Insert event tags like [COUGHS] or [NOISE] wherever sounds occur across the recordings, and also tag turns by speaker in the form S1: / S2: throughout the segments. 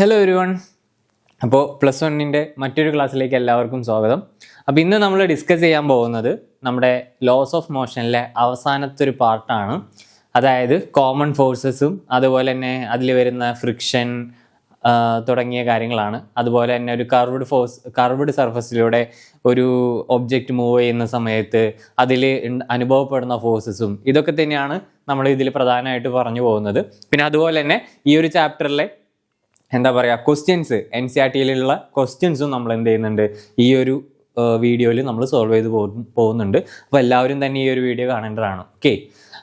S1: Hello everyone അപ്പോൾ plus വണ്ണിന്റെ മറ്റൊരു ക്ലാസ്സിലേക്ക് എല്ലാവർക്കും സ്വാഗതം. അപ്പോൾ ഇന്ന് നമ്മൾ ഡിസ്കസ് ചെയ്യാൻ പോകുന്നത് നമ്മുടെ ലോസ് ഓഫ് മോഷനിലെ അവസാനത്തെ ഒരു പാർട്ടാണ് അതായത് കോമൺ ഫോഴ്സസും അതുപോലെ തന്നെ അതിൽ വരുന്ന ഫ്രിക്ഷൻ തുടങ്ങിയ കാര്യങ്ങളാണ്. അതുപോലെ തന്നെ ഒരു കർവ്ഡ് ഫോഴ്സ് കർവ്ഡ് സർഫസിലൂടെ ഒരു ഒബ്ജക്റ്റ് മൂവ് ചെയ്യുന്ന സമയത്ത് അതിൽ അനുഭവപ്പെടുന്ന ഫോഴ്സസും ഇതൊക്കെ തന്നെയാണ് നമ്മൾ ഇതിൽ പ്രധാനമായിട്ട് പറഞ്ഞു പോകുന്നത്. പിന്നെ അതുപോലെ തന്നെ ഈ ഒരു ചാപ്റ്ററിലെ എന്താ പറയുക ക്വസ്റ്റ്യൻസ് എൻ സി ആർ ടിയിലുള്ള ക്വസ്റ്റ്യൻസും നമ്മൾ എന്ത് ചെയ്യുന്നുണ്ട്? ഈ ഒരു വീഡിയോയിൽ നമ്മൾ സോൾവ് ചെയ്ത് പോകു- പോകുന്നുണ്ട്. അപ്പോൾ എല്ലാവരും തന്നെ ഈ ഒരു വീഡിയോ കാണേണ്ടതാണ്. ഓക്കെ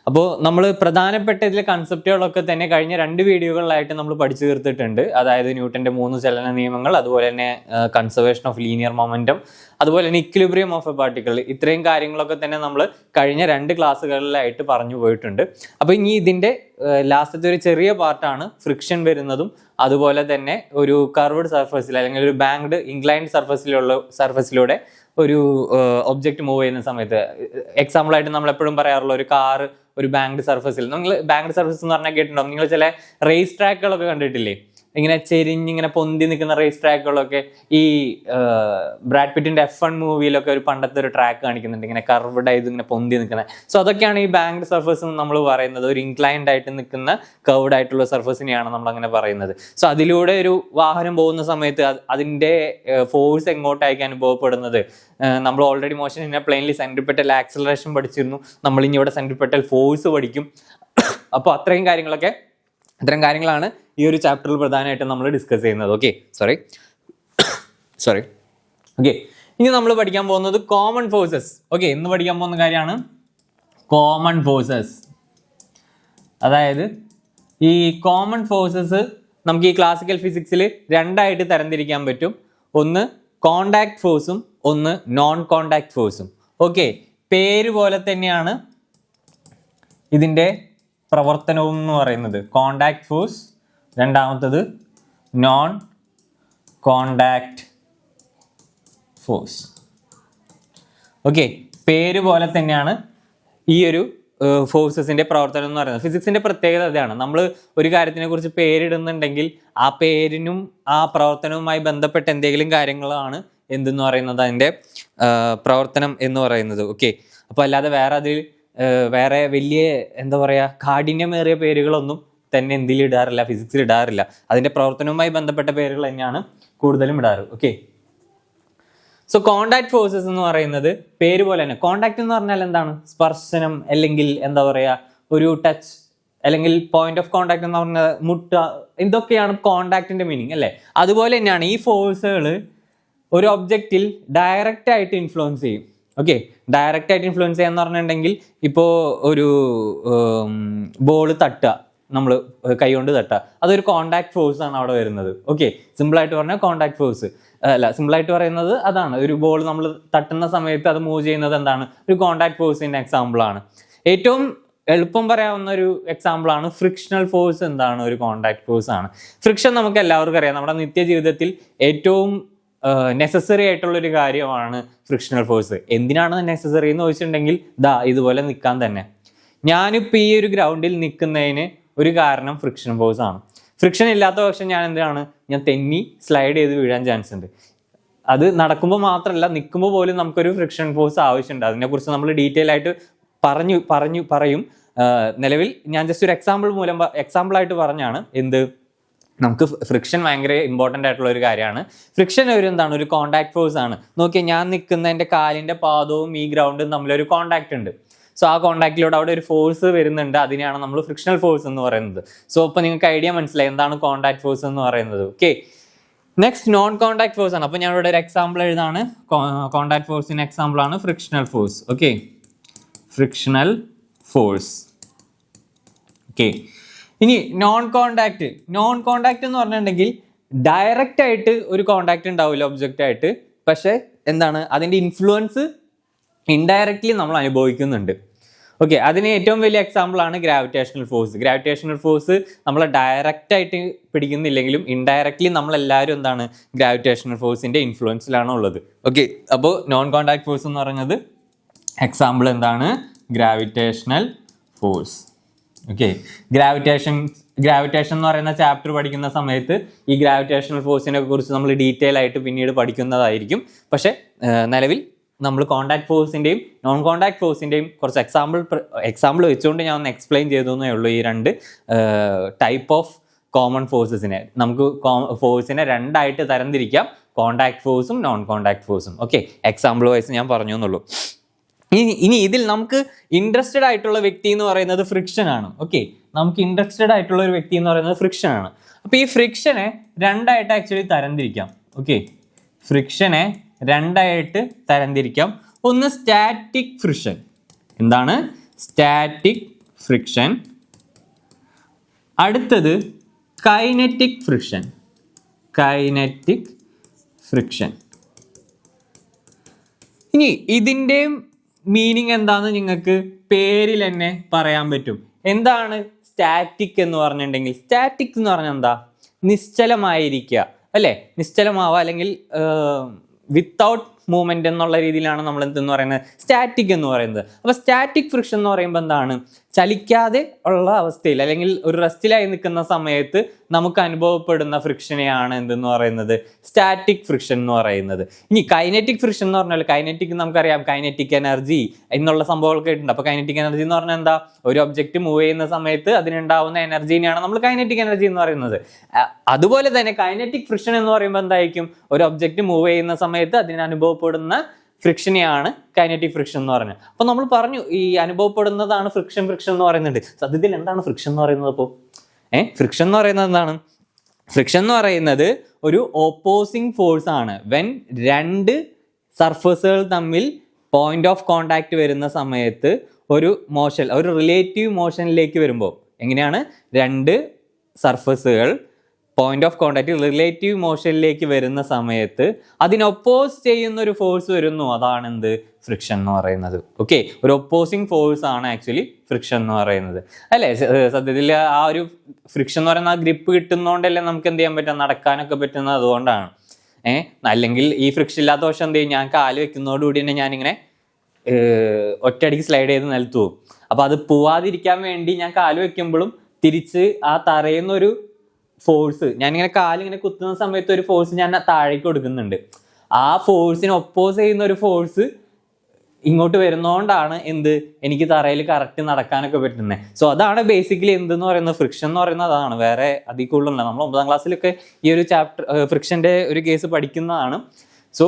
S1: അപ്പോൾ നമ്മൾ പ്രധാനപ്പെട്ട ഇതിലെ കൺസെപ്റ്റുകളൊക്കെ തന്നെ കഴിഞ്ഞ രണ്ട് വീഡിയോകളിലായിട്ട് നമ്മൾ പഠിച്ചു തീർത്തിട്ടുണ്ട്. അതായത് ന്യൂട്ടന്റെ മൂന്ന് ചലന നിയമങ്ങൾ അതുപോലെ തന്നെ കൺസർവേഷൻ ഓഫ് ലീനിയർ മൊമെന്റം അതുപോലെ തന്നെ ഇക്വിലിബ്രിയം ഓഫ് എ പാർട്ടിക്കിൾ ഇത്രയും കാര്യങ്ങളൊക്കെ തന്നെ നമ്മൾ കഴിഞ്ഞ രണ്ട് ക്ലാസ്സുകളിലായിട്ട് പറഞ്ഞു പോയിട്ടുണ്ട്. അപ്പോൾ ഇനി ഇതിന്റെ ലാസ്റ്റത്തെ ഒരു ചെറിയ പാർട്ടാണ് ഫ്രിക്ഷൻ വരുന്നതും അതുപോലെ തന്നെ ഒരു കർവ്ഡ് സർഫസിൽ അല്ലെങ്കിൽ ഒരു ബാങ്ക്ഡ് ഇൻക്ലൈൻഡ് സർഫസിലുള്ള സർഫസിലൂടെ ഒരു ഒബ്ജക്റ്റ് മൂവ് ചെയ്യുന്ന സമയത്ത് എക്സാമ്പിൾ ആയിട്ട് നമ്മൾ എപ്പോഴും പറയാറുള്ള ഒരു കാർ ഒരു ബാങ്ക്ഡ് സർഫസിൽ നിങ്ങൾ ബാങ്ക്ഡ് സർഫസ് എന്ന് പറഞ്ഞാൽ കേട്ടിട്ടുണ്ടോ? നിങ്ങൾ ചില റേസ് ട്രാക്കുകളൊക്കെ കണ്ടിട്ടില്ലേ? ഇങ്ങനെ ചെരിഞ്ഞിങ്ങനെ പൊന്തി നിൽക്കുന്ന റേസ് ട്രാക്കുകളൊക്കെ ഈ ബ്രാഡ് പിറ്റിന്റെ എഫ് വൺ മൂവിയിലൊക്കെ ഒരു പണ്ടത്തെ ഒരു ട്രാക്ക് കാണിക്കുന്നുണ്ട്. ഇങ്ങനെ കർവ്ഡ് ആയത് ഇങ്ങനെ പൊന്തി നിൽക്കുന്നത് സോ അതൊക്കെയാണ് ഈ ബാങ്ക്ഡ് സർഫസ് എന്ന് നമ്മൾ പറയുന്നത്. ഒരു ഇൻക്ലൈൻഡ് ആയിട്ട് നിൽക്കുന്ന കർവ്ഡ് ആയിട്ടുള്ള സർഫസിനെയാണ് നമ്മൾ അങ്ങനെ പറയുന്നത്. സോ അതിലൂടെ ഒരു വാഹനം പോകുന്ന സമയത്ത് അതിന്റെ ഫോഴ്സ് എങ്ങോട്ടായിരിക്കും അനുഭവപ്പെടുന്നത്? നമ്മൾ ഓൾറെഡി മോഷൻ ഇന്ന പ്ലെയിനിൽ സെൻട്രിപ്പെറ്റൽ ആക്സലറേഷൻ പഠിച്ചിരുന്നു. നമ്മൾ ഇനി ഇവിടെ സെൻട്രിപ്പെറ്റൽ ഫോഴ്സ് പഠിക്കും. [COUGHS] അപ്പോൾ അത്രയും കാര്യങ്ങളൊക്കെ ഇത്തരം കാര്യങ്ങളാണ് ഈ ഒരു ചാപ്റ്ററിൽ പ്രധാനമായിട്ടും നമ്മൾ ഡിസ്കസ് ചെയ്യുന്നത്. ഓക്കെ സോറി സോറി ഓക്കെ ഇനി നമ്മൾ പഠിക്കാൻ പോകുന്നത് കോമൺ ഫോഴ്സസ് ഓക്കെ ഇന്ന് പഠിക്കാൻ പോകുന്ന കാര്യമാണ് കോമൺ ഫോഴ്സസ് അതായത് ഈ കോമൺ ഫോഴ്സസ് നമുക്ക് ഈ ക്ലാസിക്കൽ ഫിസിക്സിൽ രണ്ടായിട്ട് തരംതിരിക്കാൻ പറ്റും. ഒന്ന് കോണ്ടാക്ട് ഫോഴ്സും ഒന്ന് നോൺ കോണ്ടാക്ട് ഫോഴ്സും ഓക്കെ പേര് പോലെ തന്നെയാണ് ഇതിന്റെ പ്രവർത്തനവും എന്ന് പറയുന്നത്. കോണ്ടാക്ട് ഫോഴ്സ് രണ്ടാമത്തത് നോൺ കോണ്ടാക്ട് ഫോഴ്സ് ഓക്കെ പേര് പോലെ തന്നെയാണ് ഈ ഒരു ഫോഴ്സസിന്റെ പ്രവർത്തനം എന്ന് പറയുന്നത്. ഫിസിക്സിന്റെ പ്രത്യേകത അതാണ് നമ്മൾ ഒരു കാര്യത്തിനെ കുറിച്ച് പേരിടുന്നുണ്ടെങ്കിൽ ആ പേരിനും ആ പ്രവർത്തനവുമായി ബന്ധപ്പെട്ട എന്തെങ്കിലും കാര്യങ്ങളാണ് എന്തെന്ന് പറയുന്നത് അതിന്റെ പ്രവർത്തനം എന്ന് പറയുന്നത്. ഓക്കെ അപ്പോൾ അല്ലാതെ വേറെ അതിൽ വേറെ വലിയ എന്താ പറയുക കാഠിന്യമേറിയ പേരുകളൊന്നും തന്നെ എന്തിൽ ഇടാറില്ല ഫിസിക്സിൽ ഇടാറില്ല. അതിന്റെ പ്രവർത്തനവുമായി ബന്ധപ്പെട്ട പേരുകൾ തന്നെയാണ് കൂടുതലും ഇടാറ്. ഓക്കെ സോ കോണ്ടാക്ട് ഫോഴ്സസ് എന്ന് പറയുന്നത് പേര് പോലെ തന്നെ. കോണ്ടാക്ട് എന്ന് പറഞ്ഞാൽ എന്താണ്? സ്പർശനം അല്ലെങ്കിൽ എന്താ പറയുക ഒരു ടച്ച് അല്ലെങ്കിൽ പോയിന്റ് ഓഫ് കോണ്ടാക്ട് എന്ന് പറഞ്ഞാൽ മുട്ട ഇതൊക്കെയാണ് കോണ്ടാക്ടിന്റെ മീനിങ് അല്ലേ? അതുപോലെ തന്നെയാണ് ഈ ഫോഴ്സുകൾ ഒരു ഒബ്ജക്റ്റിൽ ഡയറക്റ്റ് ആയിട്ട് ഇൻഫ്ലുവൻസ് ചെയ്യും. ഓക്കെ ഡയറക്റ്റ് ആയിട്ട് ഇൻഫ്ലുവൻസ് ചെയ്യാന്ന് പറഞ്ഞിട്ടുണ്ടെങ്കിൽ ഇപ്പോൾ ഒരു ബോൾ തട്ടുക. നമ്മൾ കൈ കൈകൊണ്ട് തട്ടുക. അതൊരു കോണ്ടാക്ട് ഫോഴ്സ് ആണ് അവിടെ വരുന്നത്. ഓക്കെ സിമ്പിൾ ആയിട്ട് പറഞ്ഞാൽ കോണ്ടാക്ട് ഫോഴ്സ് അല്ല സിമ്പിൾ ആയിട്ട് പറയുന്നത് അതാണ്. ഒരു ബോൾ നമ്മൾ തട്ടുന്ന സമയത്ത് അത് മൂവ് ചെയ്യുന്നത് എന്താണ്? ഒരു കോണ്ടാക്ട് ഫോഴ്സിന്റെ എക്സാമ്പിൾ ആണ്. ഏറ്റവും എളുപ്പം പറയാവുന്ന ഒരു എക്സാമ്പിൾ ആണ് ഫ്രിക്ഷണൽ ഫോഴ്സ് എന്താണ് ഒരു കോണ്ടാക്ട് ഫോഴ്സ് ആണ്. ഫ്രിക്ഷൻ നമുക്ക് എല്ലാവർക്കും അറിയാം. നമ്മുടെ നിത്യജീവിതത്തിൽ ഏറ്റവും നെസസറി ആയിട്ടുള്ള ഒരു കാര്യമാണ് ഫ്രിക്ഷണൽ ഫോഴ്സ് എന്തിനാണ് നെസസറി എന്ന് ചോദിച്ചിട്ടുണ്ടെങ്കിൽ ദാ ഇതുപോലെ നിൽക്കാൻ തന്നെ. ഞാനിപ്പോൾ ഈ ഒരു ഗ്രൗണ്ടിൽ നിൽക്കുന്നതിന് ഒരു കാരണം ഫ്രിക്ഷൻ ഫോഴ്സ് ആണ്. ഫ്രിക്ഷൻ ഇല്ലാത്ത പക്ഷം ഞാൻ എന്താണ്? ഞാൻ തെന്നി സ്ലൈഡ് ചെയ്ത് വീഴാൻ ചാൻസ് ഉണ്ട്. അത് നടക്കുമ്പോൾ മാത്രമല്ല നിൽക്കുമ്പോൾ പോലും നമുക്കൊരു ഫ്രിക്ഷൻ ഫോഴ്സ് ആവശ്യമുണ്ട്. അതിനെക്കുറിച്ച് നമ്മൾ ഡീറ്റെയിൽ ആയിട്ട് പറഞ്ഞു പറഞ്ഞു പറയും. നിലവിൽ ഞാൻ ജസ്റ്റ് ഒരു എക്സാമ്പിൾ മൂലം എക്സാമ്പിൾ ആയിട്ട് പറഞ്ഞാണ്. എന്ത്? നമുക്ക് ഫ്രിക്ഷൻ ഭയങ്കര ഇമ്പോർട്ടന്റ് ആയിട്ടുള്ള ഒരു കാര്യമാണ്. ഫ്രിക്ഷൻ ഒരു എന്താണ്? ഒരു കോണ്ടാക്ട് ഫോഴ്സ് ആണ്. നോക്കിയാൽ ഞാൻ നിൽക്കുന്ന എന്റെ കാലിന്റെ പാദവും ഈ ഗ്രൗണ്ടും തമ്മിലൊരു കോണ്ടാക്ട് ഉണ്ട്. സോ ആ കോണ്ടാക്റ്റിലൂടെ അവിടെ ഒരു ഫോഴ്സ് വരുന്നുണ്ട്. അതിനെയാണ് നമ്മൾ ഫ്രിക്ഷണൽ ഫോഴ്സ് എന്ന് പറയുന്നത്. സോ ഇപ്പോൾ നിങ്ങൾക്ക് ഐഡിയ മനസ്സിലായി. എന്താണ് കോണ്ടാക്ട് ഫോഴ്സ് എന്ന് പറയുന്നത്? Okay next non contact force ആണ്. അപ്പോൾ ഞാൻ ഇവിടെ ഒരു എക്സാമ്പിൾ എഴുതാണ്. കോണ്ടാക്ട് ഫോഴ്സിന്റെ എക്സാമ്പിൾ ആണ് frictional force okay frictional force okay ഇനി നോൺ കോണ്ടാക്ട് നോൺ കോണ്ടാക്ട് എന്ന് പറഞ്ഞിട്ടുണ്ടെങ്കിൽ ഡയറക്റ്റ് ആയിട്ട് ഒരു കോണ്ടാക്ട് ഉണ്ടാവില്ല ഒബ്ജക്റ്റ് ആയിട്ട്. പക്ഷേ എന്താണ്? അതിന്റെ ഇൻഫ്ലുവൻസ് ഇൻഡയറക്റ്റ്ലി നമ്മൾ അനുഭവിക്കുന്നുണ്ട്. ഓക്കെ അതിന് ഏറ്റവും വലിയ എക്സാമ്പിൾ ആണ് ഗ്രാവിറ്റേഷണൽ ഫോഴ്സ് ഗ്രാവിറ്റേഷണൽ ഫോഴ്സ് നമ്മൾ ഡയറക്റ്റ് ആയിട്ട് പിടിക്കുന്നില്ലെങ്കിലും ഇൻഡയറക്റ്റ്ലി നമ്മളെല്ലാവരും എന്താണ്? ഗ്രാവിറ്റേഷണൽ ഫോഴ്സിന്റെ ഇൻഫ്ലുവൻസിലാണ് ഉള്ളത്. ഓക്കെ അപ്പോൾ നോൺ കോണ്ടാക്ട് ഫോഴ്സ് എന്ന് പറയുന്നത് എക്സാമ്പിൾ എന്താണ്? Gravitational force okay gravitation gravitation എന്ന് പറയുന്ന ചാപ്റ്റർ പഠിക്കുന്ന സമയത്ത് ഈ ഗ്രാവിറ്റേഷണൽ ഫോഴ്സിനെ കുറിച്ച് നമ്മൾ ഡീറ്റെയിൽ ആയിട്ട് പിന്നീട് പഠിക്കുന്നതായിരിക്കും. പക്ഷേ നിലവിൽ നമ്മൾ കോണ്ടാക്ട് ഫോഴ്സിന്റെയും നോൺ കോണ്ടാക്ട് ഫോഴ്സിന്റെയും കുറച്ച് എക്സാമ്പിൾ എക്സാമ്പിൾ വെച്ചുകൊണ്ട് ഞാൻ ഒന്ന് എക്സ്പ്ലെയിൻ ചെയ്തു എന്നേ ഉള്ളൂ ഈ രണ്ട് ടൈപ്പ് ഓഫ് കോമൺ ഫോഴ്സസിനെ നമുക്ക് ഫോഴ്സിനെ രണ്ടായിട്ട് തരംതിരിക്കാം. കോണ്ടാക്ട് ഫോഴ്സും നോൺ കോണ്ടാക്ട് ഫോഴ്സും ഓക്കെ എക്സാമ്പിൾ വൈസ് ഞാൻ പറഞ്ഞു എന്നുള്ളൂ. ഇനി ഇനി ഇതിൽ നമുക്ക് ഇൻട്രസ്റ്റഡ് ആയിട്ടുള്ള വ്യക്തി എന്ന് പറയുന്നത് ഫ്രിക്ഷൻ ആണ്. ഓക്കെ നമുക്ക് ഇൻട്രസ്റ്റഡ് ആയിട്ടുള്ള ഒരു വ്യക്തി എന്ന് പറയുന്നത് ഫ്രിക്ഷൻ ആണ്. അപ്പോൾ ഈ ഫ്രിക്ഷനെ രണ്ടായിട്ട് ആക്ച്വലി തരംതിരിക്കാം. ഓക്കെ ഫ്രിക്ഷനെ രണ്ടായിട്ട് തരംതിരിക്കാം. ഒന്ന് സ്റ്റാറ്റിക് ഫ്രിക്ഷൻ എന്താണ്? സ്റ്റാറ്റിക് ഫ്രിക്ഷൻ അടുത്തത് കൈനറ്റിക് ഫ്രിക്ഷൻ കൈനറ്റിക് ഫ്രിക്ഷൻ ഇനി ഇതിന്റെ മീനിങ് എന്താന്ന് നിങ്ങൾക്ക് പേരിൽ തന്നെ പറയാൻ പറ്റും. എന്താണ് സ്റ്റാറ്റിക് എന്ന് പറഞ്ഞിട്ടുണ്ടെങ്കിൽ സ്റ്റാറ്റിക് എന്ന് പറഞ്ഞാൽ എന്താ? നിശ്ചലമായിരിക്കുക അല്ലേ? നിശ്ചലമാവുക അല്ലെങ്കിൽ വിത്തൗട്ട് മൂവ്മെന്റ് എന്നുള്ള രീതിയിലാണ് നമ്മൾ എന്തെന്ന് പറയുന്നത്? സ്റ്റാറ്റിക് എന്ന് പറയുന്നത്. അപ്പോൾ സ്റ്റാറ്റിക് ഫ്രിക്ഷൻ എന്ന് പറയുമ്പോൾ എന്താണ്? ചലിക്കാതെ ഉള്ള അവസ്ഥയിൽ അല്ലെങ്കിൽ ഒരു റെസ്റ്റിലായി നിൽക്കുന്ന സമയത്ത് നമുക്ക് അനുഭവപ്പെടുന്ന ഫ്രിക്ഷനെയാണ് എന്തെന്ന് പറയുന്നത്? സ്റ്റാറ്റിക് ഫ്രിക്ഷൻ എന്ന് പറയുന്നത്. ഇനി കൈനറ്റിക് ഫ്രിക്ഷൻ എന്ന് പറഞ്ഞാൽ കൈനറ്റിക് നമുക്കറിയാം കൈനറ്റിക് എനർജി എന്നുള്ള സംഭവങ്ങളൊക്കെ കേട്ടിട്ടുണ്ട്. അപ്പോൾ കൈനറ്റിക് എനർജി എന്ന് പറഞ്ഞാൽ എന്താ? ഒരു ഒബ്ജക്റ്റ് മൂവ് ചെയ്യുന്ന സമയത്ത് അതിനുണ്ടാവുന്ന എനർജീനെയാണ് നമ്മൾ കൈനറ്റിക് എനർജി എന്ന് പറയുന്നത്. അതുപോലെ തന്നെ കൈനറ്റിക് ഫ്രിക്ഷൻ എന്ന് പറയുമ്പോൾ എന്തായിരിക്കും? ഒരു ഒബ്ജക്റ്റ് മൂവ് ചെയ്യുന്ന സമയത്ത് അതിന് അനുഭവപ്പെടുന്ന ഫ്രിക്ഷനെയാണ് കൈനറ്റിക് ഫ്രിക്ഷൻ എന്ന് പറയുന്നത്. അപ്പോൾ നമ്മൾ പറഞ്ഞു ഈ അനുഭവപ്പെടുന്നതാണ് ഫ്രിക്ഷൻ ഫ്രിക്ഷൻ എന്ന് പറയുന്നുണ്ട്. സത്യത്തിൽ എന്താണ് ഫ്രിക്ഷൻ എന്ന് പറയുന്നത് അപ്പോൾ ഏ? ഫ്രിക്ഷൻ എന്ന് പറയുന്നത് എന്താണ്? ഫ്രിക്ഷൻ എന്ന് പറയുന്നത് ഒരു ഓപ്പോസിങ് ഫോഴ്സ് ആണ്. വെൻ രണ്ട് സർഫസുകൾ തമ്മിൽ പോയിന്റ് ഓഫ് കോണ്ടാക്ട് വരുന്ന സമയത്ത് ഒരു മോഷൻ ഒരു റിലേറ്റീവ് മോഷനിലേക്ക് വരുമ്പോൾ എങ്ങനെയാണ്? രണ്ട് സർഫസുകൾ പോയിന്റ് ഓഫ് കോണ്ടാക്ട് റിലേറ്റീവ് മോഷനിലേക്ക് വരുന്ന സമയത്ത് അതിനൊപ്പോസ് ചെയ്യുന്ന ഒരു ഫോഴ്സ് വരുന്നു. അതാണ് എന്ത് ഫ്രിക്ഷൻ എന്ന് പറയുന്നത്. ഓക്കെ ഒരു ഒപ്പോസിങ് ഫോഴ്സ് ആണ് ആക്ച്വലി ഫ്രിക്ഷൻ എന്ന് പറയുന്നത്. അല്ലേ? സത്യത്തിൽ ആ ഒരു ഫ്രിക്ഷൻ എന്ന് പറയുന്ന ആ ഗ്രിപ്പ് കിട്ടുന്നതുകൊണ്ടല്ലേ നമുക്ക് എന്ത് ചെയ്യാൻ പറ്റുക? നടക്കാനൊക്കെ പറ്റുന്നത് അതുകൊണ്ടാണ്. ഏഹ് അല്ലെങ്കിൽ ഈ ഫ്രിക്ഷൻ ഇല്ലാത്ത പക്ഷം എന്ത് ചെയ്യും? ഞാൻ കാൽ വെക്കുന്നതോടുകൂടി തന്നെ ഞാനിങ്ങനെ ഒറ്റയടിക്ക് സ്ലൈഡ് ചെയ്ത് നിലത്തു പോകും. അപ്പൊ അത് പോവാതിരിക്കാൻ വേണ്ടി ഞാൻ കാൽ വെക്കുമ്പോഴും തിരിച്ച് ആ തറയുന്ന ഒരു ഫോഴ്സ് ഞാനിങ്ങനെ കാലിങ്ങനെ കുത്തുന്ന സമയത്ത് ഒരു ഫോഴ്സ് ഞാൻ താഴേക്ക് കൊടുക്കുന്നുണ്ട്. ആ ഫോഴ്സിന് ഒപ്പോസ് ചെയ്യുന്ന ഒരു ഫോഴ്സ് ഇങ്ങോട്ട് വരുന്നോണ്ടാണ് എന്ത്? എനിക്ക് തറയിൽ കറക്റ്റ് നടക്കാനൊക്കെ പറ്റുന്നത് സോ അതാണ് ബേസിക്കലി എന്തെന്ന് പറയുന്നത്? ഫ്രിക്ഷൻ എന്ന് പറയുന്നത് അതാണ്. വേറെ അതിൽ കൂടുതലല്ല. നമ്മൾ ഒമ്പതാം ക്ലാസ്സിലൊക്കെ ഈ ഒരു ചാപ്റ്റർ ഫ്രിക്ഷന്റെ ഒരു കേസ് പഠിക്കുന്നതാണ്. സോ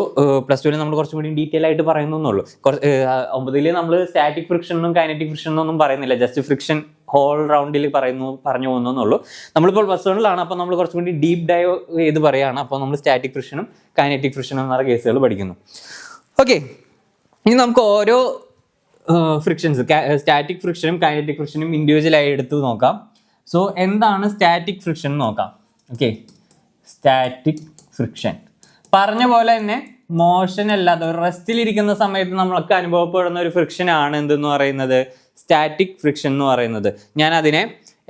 S1: പ്ലസ് ടുവിൽ നമ്മൾ കുറച്ചും കൂടി ഡീറ്റെയിൽ ആയിട്ട് പറയുന്നുള്ളൂ കുറച്ച് ഒമ്പതിൽ നമ്മൾ സ്റ്റാറ്റിക് ഫ്രിക്ഷനും കൈനറ്റിക് ഫ്രിക്ഷനും ഒന്നും പറയുന്നില്ല. ജസ്റ്റ് ഫ്രിക്ഷൻ ഹോൾ റൗണ്ടിൽ പറയുന്നു പറഞ്ഞു പോകുന്നുള്ളൂ നമ്മളിപ്പോൾ ബസ്സുകളിലാണ് അപ്പോൾ നമ്മൾ കുറച്ചും കൂടി ഡീപ്പ് ഡൈവ് ചെയ്ത് പറയുകയാണ് അപ്പോൾ നമ്മൾ സ്റ്റാറ്റിക് ഫ്രിക്ഷനും കൈനറ്റിക് ഫ്രിക്ഷനും എന്ന കേസുകൾ പഠിക്കുന്നു. ഓക്കെ ഇനി നമുക്ക് ഓരോ ഫ്രിക്ഷൻസ് സ്റ്റാറ്റിക് ഫ്രിക്ഷനും കൈനറ്റിക് ഫ്രിക്ഷനും ഇൻഡിവിജ്വലായി എടുത്ത് നോക്കാം. സോ എന്താണ് സ്റ്റാറ്റിക് ഫ്രിക്ഷൻ നോക്കാം. ഓക്കെ സ്റ്റാറ്റിക് ഫ്രിക്ഷൻ പറഞ്ഞ പോലെ തന്നെ മോഷൻ അല്ലാതെ റെസ്റ്റിലിരിക്കുന്ന സമയത്ത് നമ്മൾക്ക് അനുഭവപ്പെടുന്ന ഒരു ഫ്രിക്ഷൻ ആണ് എന്തെന്ന് പറയുന്നത്? സ്റ്റാറ്റിക് ഫ്രിക്ഷൻ എന്ന് പറയുന്നത്. ഞാൻ അതിനെ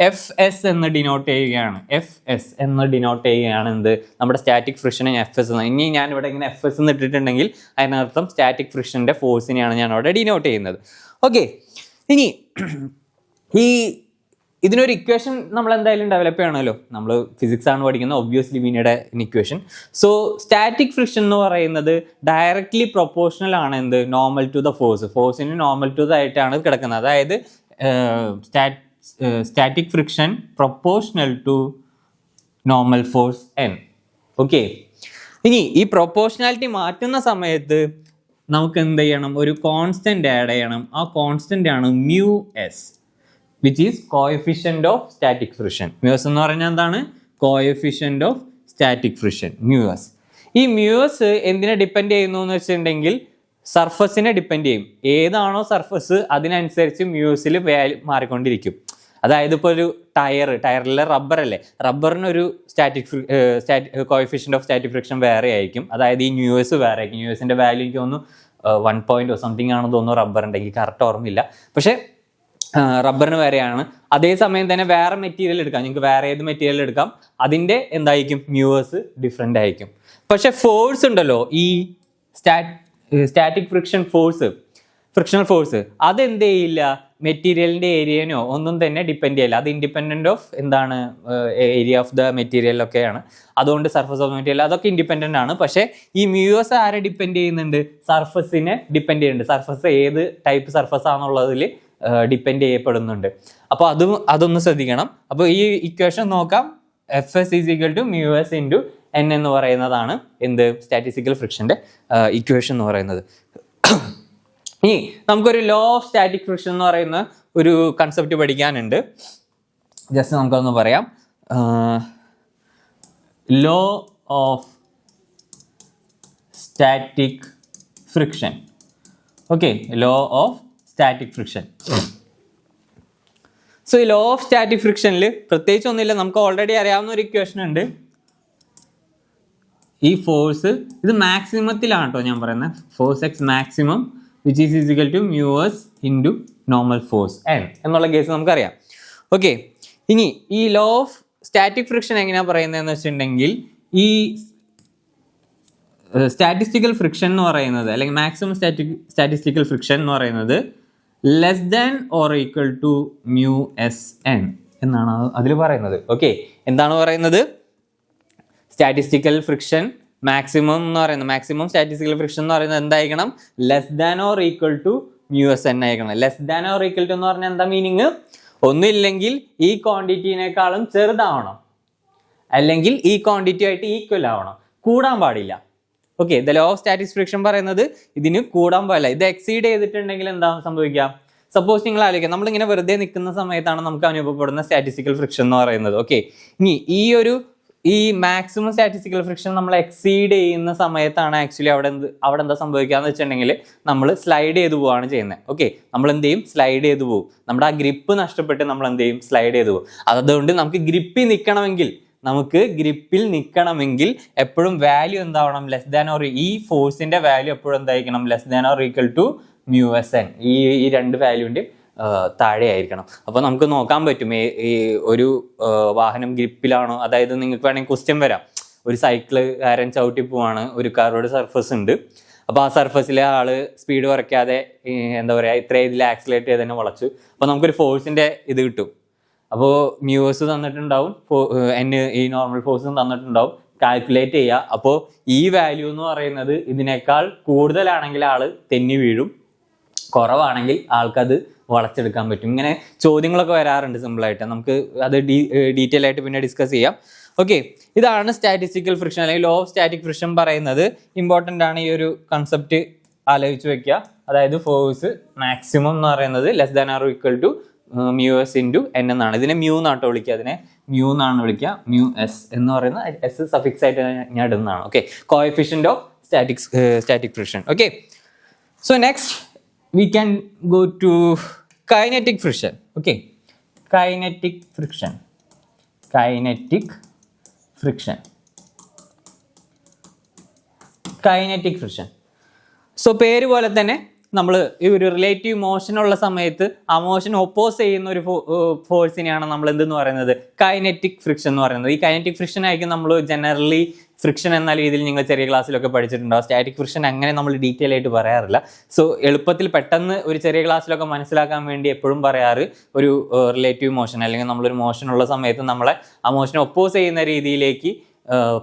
S1: എഫ് എസ് എന്ന് ഡിനോട്ട് ചെയ്യുകയാണ്. എഫ് എസ് എന്ന് ഡിനോട്ട് ചെയ്യുകയാണ് എന്ത്? നമ്മുടെ സ്റ്റാറ്റിക് ഫ്രിക്ഷനെ എഫ് എസ് എന്ന്. ഇനി ഞാൻ ഇവിടെ ഇങ്ങനെ എഫ് എസ് എന്ന് ഇട്ടിട്ടുണ്ടെങ്കിൽ അതിനർത്ഥം സ്റ്റാറ്റിക് ഫ്രിക്ഷന്റെ ഫോഴ്സിനെയാണ് ഞാൻ അവിടെ ഡിനോട്ട് ചെയ്യുന്നത്. ഓക്കെ ഇനി ഈ ഇതിനൊരു ഇക്വേഷൻ നമ്മൾ എന്തായാലും ഡെവലപ്പ് ചെയ്യണമല്ലോ. നമ്മൾ ഫിസിക്സ് ആണ് പഠിക്കുന്നത് ഒബ്വിയസ്ലി മീനിയുടെ ഇക്വേഷൻ സോ സ്റ്റാറ്റിക് ഫ്രിക്ഷൻ എന്ന് പറയുന്നത് ഡയറക്ട്ലി പ്രൊപ്പോർഷണൽ ആണ് എന്ത്? നോർമൽ ടു ദ ഫോഴ്സ് ഫോഴ്സിന് നോർമൽ ടു ദ ആയിട്ടാണ് കിടക്കുന്നത്. അതായത് static friction proportional to normal force N okay ഇനി ഈ പ്രൊപ്പോർഷണാലിറ്റി മാറ്റുന്ന സമയത്ത് നമുക്ക് എന്ത് ചെയ്യണം? ഒരു കോൺസ്റ്റന്റ് ആഡ് ചെയ്യണം. ആ കോൺസ്റ്റന്റ് ആണ് mu S which is coefficient of static friction mu s എന്ന് പറഞ്ഞാൽ എന്താണ്? Coefficient of static friction mu s ഈ മ്യൂസ് എന്തിനെ ഡിപ്പെൻഡ് ചെയ്യുന്നു എന്ന് വെച്ചിട്ടുണ്ടെങ്കിൽ സർഫസിനെ ഡിപ്പെൻഡ് ചെയ്യും. ഏതാണോ സർഫസ് അതിനനുസരിച്ച് മ്യൂസിൽ വാല്യൂ മാറിക്കൊണ്ടിരിക്കും. അതായത് ഇപ്പോൾ ഒരു ടയർ ടയറിലെ റബ്ബർ അല്ലേ? റബ്ബറിനൊരു static static coefficient of static friction വേറെ ആയിരിക്കും. അതായത് ഈ ന്യൂസ് വേറെ ആയിരിക്കും. ന്യൂസിന്റെ വാല്യൂ എനിക്ക് തോന്നുന്നു വൺ പോയിന്റ് സംതിങ് ആണെന്ന് തോന്നുന്നു റബ്ബർ ഉണ്ടെങ്കിൽ കറക്റ്റ് ഓർമ്മയില്ല. പക്ഷേ റബ്ബറിന് വേറെയാണ്. അതേസമയം തന്നെ വേറെ മെറ്റീരിയൽ എടുക്കാം. നിങ്ങൾക്ക് വേറെ ഏത് മെറ്റീരിയൽ എടുക്കാം? അതിന്റെ എന്തായിരിക്കും? മ്യൂവേഴ്സ് ഡിഫറെന്റ് ആയിരിക്കും. പക്ഷേ ഫോഴ്സ് ഉണ്ടല്ലോ. ഈ stat static friction force frictional force അതെന്ത് ചെയ്യില്ല? മെറ്റീരിയലിന്റെ ഏരിയനോ ഒന്നും തന്നെ ഡിപ്പെൻഡ് ചെയ്യില്ല. അത് ഇൻഡിപെൻഡന്റ് ഓഫ് എന്താണ് ഏരിയ ഓഫ് ദ മെറ്റീരിയൽ ഒക്കെയാണ്. അതുകൊണ്ട് സർഫസ് ഓഫ് മെറ്റീരിയൽ അതൊക്കെ ഇൻഡിപെൻഡന്റ് ആണ്. പക്ഷേ ഈ മ്യൂസ് ആരെ ഡിപ്പെൻഡ് ചെയ്യുന്നുണ്ട്? സർഫസിനെ ഡിപ്പെൻഡ് ചെയ്യുന്നുണ്ട്. സർഫസ് ഏത് ടൈപ്പ് സർഫസ് ആണെന്നുള്ളതിൽ ഡിപ്പെൻഡ് ചെയ്യപ്പെടുന്നുണ്ട്. അപ്പോൾ അതും അതൊന്ന് ശ്രദ്ധിക്കണം. അപ്പോൾ ഈ ഇക്വേഷൻ നോക്കാം. F S is to mu S into N എന്ന് പറയുന്നതാണ് എന്ത്? സ്റ്റാറ്റിസ്റ്റിക്കൽ ഫ്രിക്ഷന്റെ ഇക്വേഷൻ എന്ന് പറയുന്നത്. ഇനി നമുക്കൊരു ലോ ഓഫ് സ്റ്റാറ്റിക് ഫ്രിക്ഷൻ എന്ന് പറയുന്ന ഒരു കൺസെപ്റ്റ് പഠിക്കാനുണ്ട്. ജസ്റ്റ് നമുക്കൊന്ന് പറയാം. Law of static friction okay law of static friction so ഈ ലോ ഓഫ് സ്റ്റാറ്റിക് ഫ്രിക്ഷനിൽ പ്രത്യേകിച്ച് ഒന്നുമില്ല നമുക്ക് ഓൾറെഡി അറിയാവുന്ന ഒരു ഇക്വേഷൻ ഉണ്ട്. ഈ ഫോഴ്സ് ഇത് മാക്സിമത്തിലാണ് കേട്ടോ ഞാൻ പറയുന്നത്. Force X maximum which is is equal to mu s into normal force N എന്നുള്ള കേസ് നമുക്കറിയാം. ഓക്കെ ഇനി ഈ ലോ ഓഫ് സ്റ്റാറ്റിക് ഫ്രിക്ഷൻ എങ്ങനെയാണ് പറയുന്നതെന്ന് വെച്ചിട്ടുണ്ടെങ്കിൽ ഈ സ്റ്റാറ്റിസ്റ്റിക്കൽ ഫ്രിക്ഷൻ എന്ന് പറയുന്നത് അല്ലെങ്കിൽ മാക്സിമം സ്റ്റാറ്റിക് സ്റ്റാറ്റിസ്റ്റിക്കൽ ഫ്രിക്ഷൻ എന്ന് പറയുന്നത് less than or equal to mu S N എന്നാണ് അതിൽ പറയുന്നത്. ഓക്കെ എന്താണ് പറയുന്നത്? സ്റ്റാറ്റിസ്റ്റിക്കൽ ഫ്രിക്ഷൻ മാക്സിമം എന്ന് പറയുന്നത്. മാക്സിമം സ്റ്റാറ്റിസ്റ്റിക്കൽ ഫ്രിക്ഷൻ എന്ന് പറയുന്നത് എന്തായിരിക്കണം? Less than or equal to mu S N ആയിരിക്കണം. Less than or equal to എന്ന് പറഞ്ഞാൽ എന്താ മീനിങ് ഒന്നില്ലെങ്കിൽ ഈ ക്വാണ്ടിറ്റിനേക്കാളും ചെറുതാവണം. അല്ലെങ്കിൽ ഈ ക്വാണ്ടിറ്റി ആയിട്ട് ഈക്വൽ ആവണം. കൂടാൻ പാടില്ല. Okay the law of static friction പറയുന്നത് ഇതിന് കൂടാൻ പാടില്ല. ഇത് എക്സീഡ് ചെയ്തിട്ടുണ്ടെങ്കിൽ എന്താ സംഭവിക്കുക? സപ്പോസ് നിങ്ങൾ ആലോചിക്കാം നമ്മളിങ്ങനെ വെറുതെ നിൽക്കുന്ന സമയത്താണ് നമുക്ക് അനുഭവപ്പെടുന്ന സ്റ്റാറ്റിസ്റ്റിക്കൽ ഫ്രിക്ഷൻ എന്ന് പറയുന്നത്. ഓക്കെ ഇനി ഈ ഒരു ഈ മാക്സിമം സ്റ്റാറ്റിസ്റ്റിക്കൽ ഫ്രിക്ഷൻ നമ്മൾ എക്സീഡ് ചെയ്യുന്ന സമയത്താണ് ആക്ച്വലി അവിടെ എന്ത് അവിടെ എന്താ സംഭവിക്കുക എന്ന് വെച്ചിട്ടുണ്ടെങ്കിൽ നമ്മൾ സ്ലൈഡ് ചെയ്തു പോവാണ് ചെയ്യുന്നത്. ഓക്കെ നമ്മൾ എന്ത് ചെയ്യും? സ്ലൈഡ് ചെയ്തു പോകും. നമ്മുടെ ആ ഗ്രിപ്പ് നഷ്ടപ്പെട്ട് നമ്മൾ എന്ത് ചെയ്യും? സ്ലൈഡ് ചെയ്തു പോകും. അതുകൊണ്ട് നമുക്ക് ഗ്രിപ്പിൽ നിൽക്കണമെങ്കിൽ നമുക്ക് ഗ്രിപ്പിൽ നിൽക്കണമെങ്കിൽ എപ്പോഴും വാല്യൂ എന്താവണം? ലെസ് ദാൻ ഓർ ഈ ഫോഴ്സിന്റെ വാല്യൂ എപ്പോഴും എന്തായിരിക്കണം? Less than or equal to mu S N ഈ ഈ രണ്ട് വാല്യൂവിന്റെ താഴെ ആയിരിക്കണം. അപ്പോൾ നമുക്ക് നോക്കാൻ പറ്റും. ഈ ഒരു വാഹനം ഗ്രിപ്പിലാണോ? അതായത് നിങ്ങൾക്ക് വേണമെങ്കിൽ ക്വസ്റ്റ്യൻ വരാം. ഒരു സൈക്കിളുകാരൻ ചവിട്ടി പോവാണ്. ഒരു കാറോട് സർഫസ് ഉണ്ട്. അപ്പോൾ ആ സർഫസിലെ ആൾ സ്പീഡ് കുറയ്ക്കാതെ എന്താ പറയുക ഇത്രയും ഇതിൽ ആക്സിലേറ്റ് ചെയ്ത് തന്നെ വളച്ചു. അപ്പോൾ നമുക്കൊരു ഫോഴ്സിന്റെ ഇത് കിട്ടും. അപ്പോൾ മ്യൂസ് തന്നിട്ടുണ്ടാവും. എന്നെ ഈ നോർമൽ ഫോഴ്സും തന്നിട്ടുണ്ടാവും. കാൽക്കുലേറ്റ് ചെയ്യുക അപ്പോൾ ഈ വാല്യൂ എന്ന് പറയുന്നത് ഇതിനേക്കാൾ കൂടുതലാണെങ്കിൽ ആൾ തെന്നി വീഴും. കുറവാണെങ്കിൽ ആൾക്കത് വളച്ചെടുക്കാൻ പറ്റും. ഇങ്ങനെ ചോദ്യങ്ങളൊക്കെ വരാറുണ്ട് സിമ്പിളായിട്ട് നമുക്ക് അത് ഡീ ഡീറ്റെയിൽ ആയിട്ട് പിന്നെ ഡിസ്കസ് ചെയ്യാം. ഓക്കെ ഇതാണ് സ്റ്റാറ്റിസ്റ്റിക്കൽ ഫ്രിക്ഷൻ അല്ലെങ്കിൽ ലോ ഓഫ് സ്റ്റാറ്റിക് ഫ്രിക്ഷൻ പറയുന്നത്. ഇമ്പോർട്ടന്റ് ആണ് ഈ ഒരു കൺസെപ്റ്റ് ആലോചിച്ച് വെക്കുക. അതായത് ഫോഴ്സ് മാക്സിമം എന്ന് പറയുന്നത് less than or equal to mu S into N എന്നാണ്. ഇതിനെ മ്യൂ എന്നാട്ടോ വിളിക്കുക. അതിനെ മ്യൂ എന്നാണ് വിളിക്കുക. മ്യൂ എസ് എന്ന് പറയുന്ന എസ് സഫിക്സ് ആയിട്ട് ഞാൻ ഇടുന്നതാണ്. Okay coefficient of static static friction okay so next we can go to kinetic friction okay kinetic friction kinetic friction kinetic friction so പേര് പോലെ തന്നെ നമ്മൾ ഈ ഒരു റിലേറ്റീവ് മോഷനുള്ള സമയത്ത് ആ മോഷൻ ഒപ്പോസ് ചെയ്യുന്ന ഒരു ഫോഴ്സിനെയാണ് നമ്മൾ എന്തെന്ന് പറയുന്നത്? കൈനറ്റിക് ഫ്രിക്ഷൻ എന്ന് പറയുന്നത്. ഈ കൈനറ്റിക് ഫ്രിക്ഷൻ ആയിരിക്കും നമ്മൾ ജനറലി ഫ്രിക്ഷൻ എന്ന രീതിയിൽ നിങ്ങൾ ചെറിയ ക്ലാസ്സിലൊക്കെ പഠിച്ചിട്ടുണ്ടാവും സ്റ്റാറ്റിക് ഫ്രിക്ഷൻ അങ്ങനെ നമ്മൾ ഡീറ്റെയിൽ ആയിട്ട് പറയാറില്ല. സോ എളുപ്പത്തിൽ പെട്ടെന്ന് ഒരു ചെറിയ ക്ലാസ്സിലൊക്കെ മനസ്സിലാക്കാൻ വേണ്ടി എപ്പോഴും പറയാറ് ഒരു റിലേറ്റീവ് മോഷൻ അല്ലെങ്കിൽ നമ്മളൊരു മോഷൻ ഉള്ള സമയത്ത് നമ്മളെ ആ മോഷനെ ഒപ്പോസ് ചെയ്യുന്ന രീതിയിലേക്ക്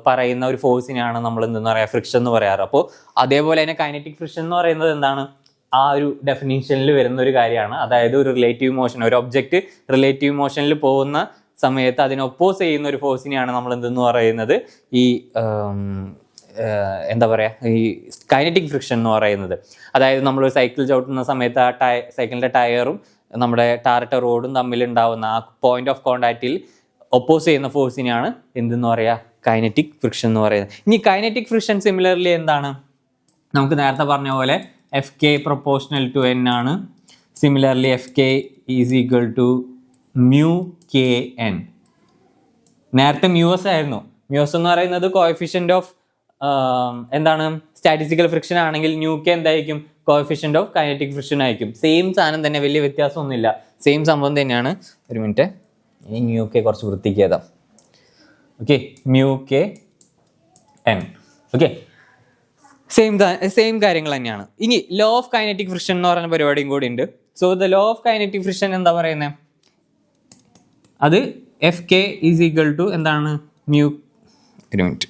S1: പറയുന്ന ഒരു ഫോഴ്സിനെയാണ് നമ്മൾ എന്താ പറയുക ഫ്രിക്ഷൻ എന്ന് പറയാറ്. അപ്പോൾ അതേപോലെ തന്നെ കൈനറ്റിക് ഫ്രിക്ഷൻ എന്ന് പറയുന്നത് എന്താണ്? ആ ഒരു ഡെഫിനേഷനിൽ വരുന്ന ഒരു കാര്യമാണ്. അതായത് ഒരു റിലേറ്റീവ് മോഷൻ ഒരു ഒബ്ജക്റ്റ് റിലേറ്റീവ് മോഷനിൽ പോകുന്ന സമയത്ത് അതിനെ ഒപ്പോസ് ചെയ്യുന്ന ഒരു ഫോഴ്സിനെയാണ് നമ്മൾ എന്തെന്ന് പറയുന്നത്? ഈ എന്താ പറയുക ഈ കൈനറ്റിക് ഫ്രിക്ഷൻ എന്ന് പറയുന്നത്. അതായത് നമ്മൾ സൈക്കിൾ ചവിട്ടുന്ന സമയത്ത് ആ ടയ സൈക്കിളിന്റെ ടയറും നമ്മുടെ ടാറിട്ട റോഡും തമ്മിലുണ്ടാവുന്ന ആ പോയിന്റ് ഓഫ് കോണ്ടാക്റ്റിൽ ഒപ്പോസ് ചെയ്യുന്ന ഫോഴ്സിനെയാണ് എന്തെന്ന് പറയുക കൈനറ്റിക് ഫ്രിക്ഷൻ എന്ന് പറയുന്നത്. ഇനി കൈനറ്റിക് ഫ്രിക്ഷൻ സിമിലർലി എന്താണ്? നമുക്ക് നേരത്തെ പറഞ്ഞ പോലെ F K proportional to N ആണ്. Similarly F K is equal to mu K N നേരത്തെ മ്യൂസ് ആയിരുന്നു. മ്യൂസ് എന്ന് പറയുന്നത് കോഎഫിഷ്യന്റ് ഓഫ് എന്താണ്? സ്റ്റാറ്റിസ്റ്റിക്കൽ ഫ്രിക്ഷൻ ആണെങ്കിൽ ന്യൂ കെ എന്തായിരിക്കും? കോഎഫിഷ്യന്റ് ഓഫ് കൈനറ്റിക് ഫ്രിക്ഷൻ ആയിരിക്കും. സെയിം സാധനം തന്നെ വലിയ വ്യത്യാസമൊന്നുമില്ല. സെയിം സംഭവം തന്നെയാണ്. ഒരു മിനിറ്റ് ഈ ന്യൂ കെ കുറച്ച് വൃത്തിക്കേതാ okay mu K N okay same same കാര്യങ്ങൾ തന്നെയാണ്. ഇനി ലോ ഓഫ് കൈനറ്റിക് ഫ്രിക്ഷൻ എന്ന് പറയുന്ന പരിപാടിയും കൂടി ഉണ്ട്. So the law of kinetic friction എന്താ പറയുന്നത് അത് F K is equal to എന്താണ്? Mu minute